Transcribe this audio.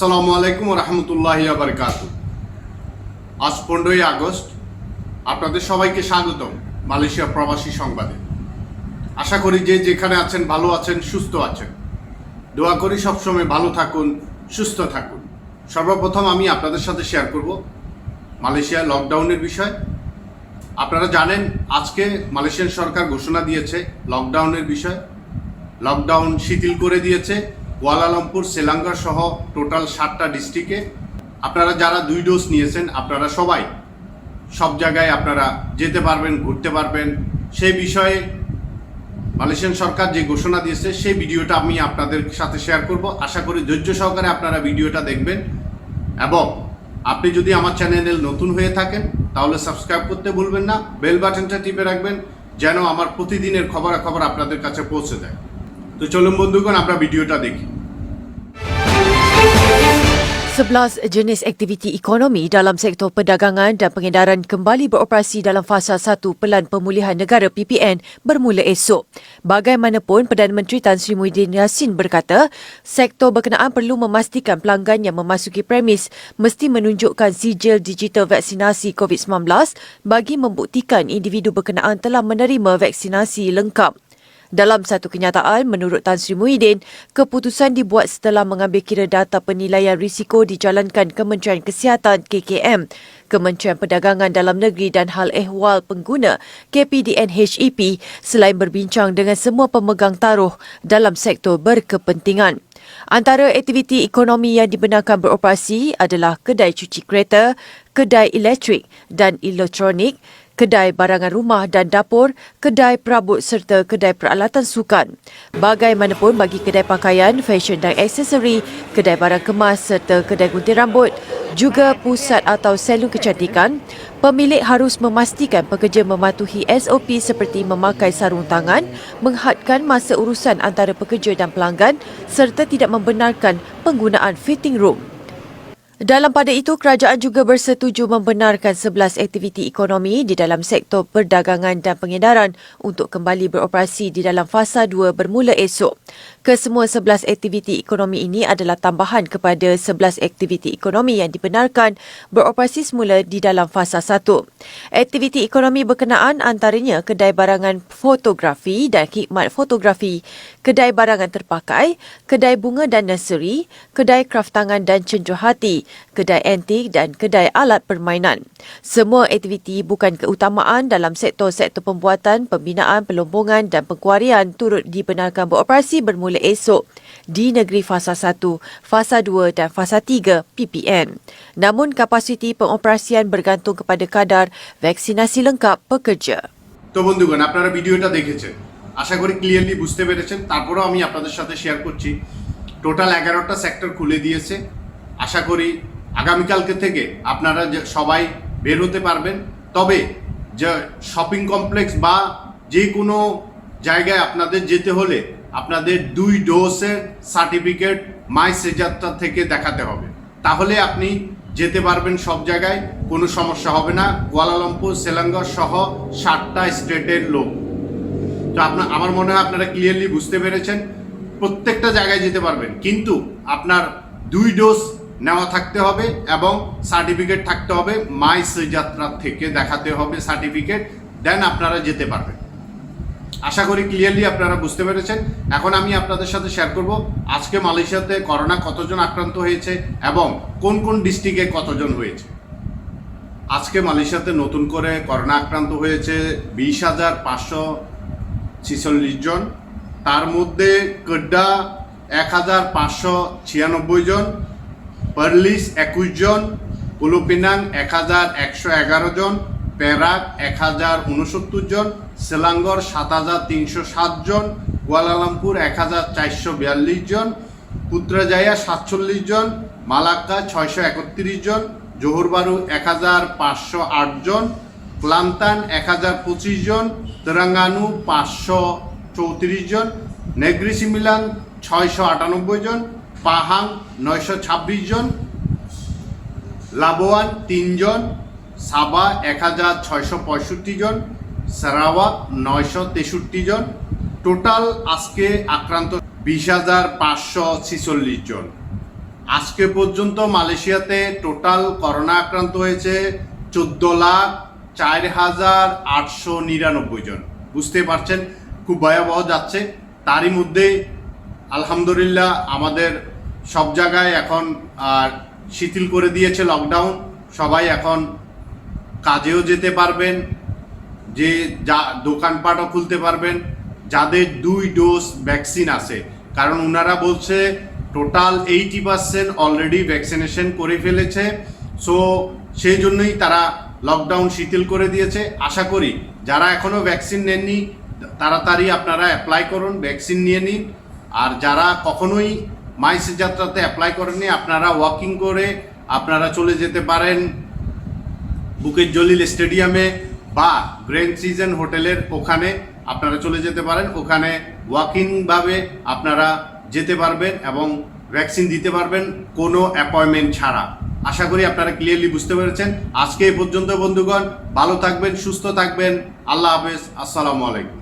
আসসালামু আলাইকুম রহমতুল্লাহ বারকাত আজ পনেরোই আগস্ট, আপনাদের সবাইকে স্বাগতম মালয়েশিয়া প্রবাসী সংবাদে। আশা করি যে যেখানে আছেন ভালো আছেন, সুস্থ আছেন। দোয়া করি সবসময় ভালো থাকুন, সুস্থ থাকুন। সর্বপ্রথম আমি আপনাদের সাথে শেয়ার করব মালয়েশিয়া লকডাউনের বিষয়। আপনারা জানেন, আজকে মালয়েশিয়ান সরকার ঘোষণা দিয়েছে লকডাউনের বিষয়। লকডাউন শিথিল করে দিয়েছে। কুয়ালালামপুর সেলাঙ্গার সহ টোটাল সাতটা ডিস্ট্রিক্টে আপনারা যারা দুই ডোজ নিয়েছেন, আপনারা সবাই সব জায়গায় আপনারা যেতে পারবেন, ঘুরতে পারবেন। সেই বিষয়ে মালয়েশিয়ান সরকার যে ঘোষণা দিয়েছে, সেই ভিডিওটা আমি আপনাদের সাথে শেয়ার করব। আশা করি ধৈর্য সহকারে আপনারা ভিডিওটা দেখবেন। এবং আপনি যদি আমার চ্যানেলে নতুন হয়ে থাকেন, তাহলে সাবস্ক্রাইব করতে ভুলবেন না। বেল বাটনটা টিপে রাখবেন, যেন আমার প্রতিদিনের খবরাখবর আপনাদের কাছে পৌঁছে দেয় তো চলুন বন্ধুগণ আমরা ভিডিওটা দেখি 11 jenis aktiviti ekonomi dalam sektor perdagangan dan pengedaran kembali beroperasi dalam fasa 1 Pelan Pemulihan Negara PPN bermula esok. Bagaimanapun, Perdana Menteri Tan Sri Muhyiddin Yassin berkata, sektor berkenaan perlu memastikan pelanggan yang memasuki premis mesti menunjukkan sijil digital vaksinasi COVID-19 bagi membuktikan individu berkenaan telah menerima vaksinasi lengkap. Dalam satu kenyataan, menurut Tan Sri Muhyiddin, keputusan dibuat setelah mengambil kira data penilaian risiko dijalankan Kementerian Kesihatan KKM, Kementerian Perdagangan Dalam Negeri dan Hal Ehwal Pengguna KPDN HEP selain berbincang dengan semua pemegang taruh dalam sektor berkepentingan. Antara aktiviti ekonomi yang dibenarkan beroperasi adalah kedai cuci kereta, kedai elektrik dan elektronik, kedai barangan rumah dan dapur, kedai perabot serta kedai peralatan sukan. Bagaimanapun bagi kedai pakaian, fashion dan aksesori, kedai barang kemas serta kedai gunting rambut, juga pusat atau salon kecantikan, pemilik harus memastikan pekerja mematuhi SOP seperti memakai sarung tangan, menghadkan masa urusan antara pekerja dan pelanggan serta tidak membenarkan penggunaan fitting room. Dalam pada itu, kerajaan juga bersetuju membenarkan 11 aktiviti ekonomi di dalam sektor perdagangan dan pengedaran untuk kembali beroperasi di dalam fasa 2 bermula esok. Kesemua 11 aktiviti ekonomi ini adalah tambahan kepada 11 aktiviti ekonomi yang dibenarkan beroperasi semula di dalam fasa 1. Aktiviti ekonomi berkenaan antaranya kedai barangan fotografi dan khidmat fotografi, kedai barangan terpakai, kedai bunga dan nursery, kedai kraft tangan dan cenderuhati, kedai antik dan kedai alat permainan. Semua aktiviti bukan keutamaan dalam sektor-sektor pembuatan, pembinaan, pelombongan dan pengkuarian turut dibenarkan beroperasi bermula esok di negeri fasa 1, fasa 2 dan fasa 3 PPN. Namun kapasiti pengoperasian bergantung kepada kadar vaksinasi lengkap pekerja. তো বন্ধুগণ আপনারা ভিডিওটা দেখেছেন। আশা করি clearly বুঝতে পেরেছেন। তারপরেও আমি আপনাদের সাথে শেয়ার করছি। টোটাল এগারোটা সেক্টর খুলে দিয়েছে। আশা করি আগামীকালকে থেকে আপনারা সবাই বের হতে পারবেন। তবে যে শপিং কমপ্লেক্স বা যে কোনো জায়গায় আপনাদের যেতে হলে আপনাদের দুই ডোজের সার্টিফিকেট মাই সেজাত্রা থেকে দেখাতে হবে। তাহলে আপনি যেতে পারবেন সব জায়গায়, কোনো সমস্যা হবে না। কুয়ালালামপুর সেলাঙ্গর সহ সাতটা স্টেটের লোক। তো আপনার আমার মনে হয় আপনারা ক্লিয়ারলি বুঝতে পেরেছেন, প্রত্যেকটা জায়গায় যেতে পারবেন। কিন্তু আপনার দুই ডোজ নেওয়া থাকতে হবে এবং সার্টিফিকেট থাকতে হবে মাই যাত্রা থেকে দেখাতে হবে সার্টিফিকেট, দেন আপনারা যেতে পারবেন। আশা করি ক্লিয়ারলি আপনারা বুঝতে পেরেছেন। এখন আমি আপনাদের সাথে শেয়ার করব, আজকে মালয়েশিয়াতে করোনা কতজন আক্রান্ত হয়েছে এবং কোন কোন ডিস্ট্রিক্টে কতজন হয়েছে। আজকে মালয়েশিয়াতে নতুন করে করোনা আক্রান্ত হয়েছে বিশ হাজার পাঁচশো ছিচল্লিশ জন। তার মধ্যে কড্ডা এক হাজার পাঁচশো ছিয়ানব্বই জন, পার্লিস একুশ জন, পুলুপিনাং এক হাজার একশো এগারো জন প্যারাক এক হাজার উনসত্তর জন সেলাঙ্গর সাত হাজার তিনশো সাতজন কুয়ালালামপুর এক হাজার চারশো বিয়াল্লিশ জন পুত্রাজায়া সাতচল্লিশ জন, মালাক্কা ছয়শো একত্রিশ জন, জোহরবারু এক হাজার পাঁচশো আট জন, ক্লান্তান এক হাজার পঁচিশ জন, তেরাঙ্গানু পাঁচশো চৌত্রিশ জন নেগ্রি সিমিলান ছয়শো আটানব্বই জন, পাহাং নয়শো ছাব্বিশ জন, লাবোয়ান তিনজন সাবা এক হাজার ছয়শো পঁয়ষট্টি জন সারাওয়াক নয়শো তেষট্টি জন। টোটাল আজকে আক্রান্ত বিশ হাজার পাঁচশো ছিচল্লিশ জন। আজকে পর্যন্ত মালয়েশিয়াতে টোটাল করোনা আক্রান্ত হয়েছে চোদ্দ লাখ চার হাজার আটশো নিরানব্বই জন। বুঝতে পারছেন, খুব ভয়াবহ যাচ্ছে। তারই মধ্যে আলহামদুলিল্লাহ আমাদের সব জায়গায় এখন আর শিথিল করে দিয়েছে লকডাউন সবাই এখন কাজেও যেতে পারবেন। যে যা দোকানপাটও খুলতে পারবেন, যাদের দুই ডোজ ভ্যাকসিন আছে। কারণ ওনারা বলছে, total eighty percent already vaccination করে ফেলেছে। সো সেই জন্যই তারা লকডাউন শিথিল করে দিয়েছে। আশা করি, যারা এখনও ভ্যাকসিন নেননি, তাড়াতাড়ি আপনারা অ্যাপ্লাই করুন ভ্যাকসিন নিয়ে নিন। আর যারা কখনোই মাইস যাত্রাতে অ্যাপ্লাই করেননি, আপনারা ওয়াকিং করে আপনারা চলে যেতে পারেন। বুকের জলিল স্টেডিয়ামে বা গ্র্যান্ড সিজন হোটেলের ওখানে আপনারা চলে যেতে পারেন। ওখানে ওয়াকিং ভাবে আপনারা যেতে পারবেন এবং ভ্যাকসিন দিতে পারবেন কোনো অ্যাপয়েন্টমেন্ট ছাড়া। আশা করি আপনারা ক্লিয়ারলি বুঝতে পেরেছেন। আজকে এই পর্যন্ত বন্ধুগণ, ভালো থাকবেন, সুস্থ থাকবেন। আল্লাহ হাফেজ। আসসালামু আলাইকুম।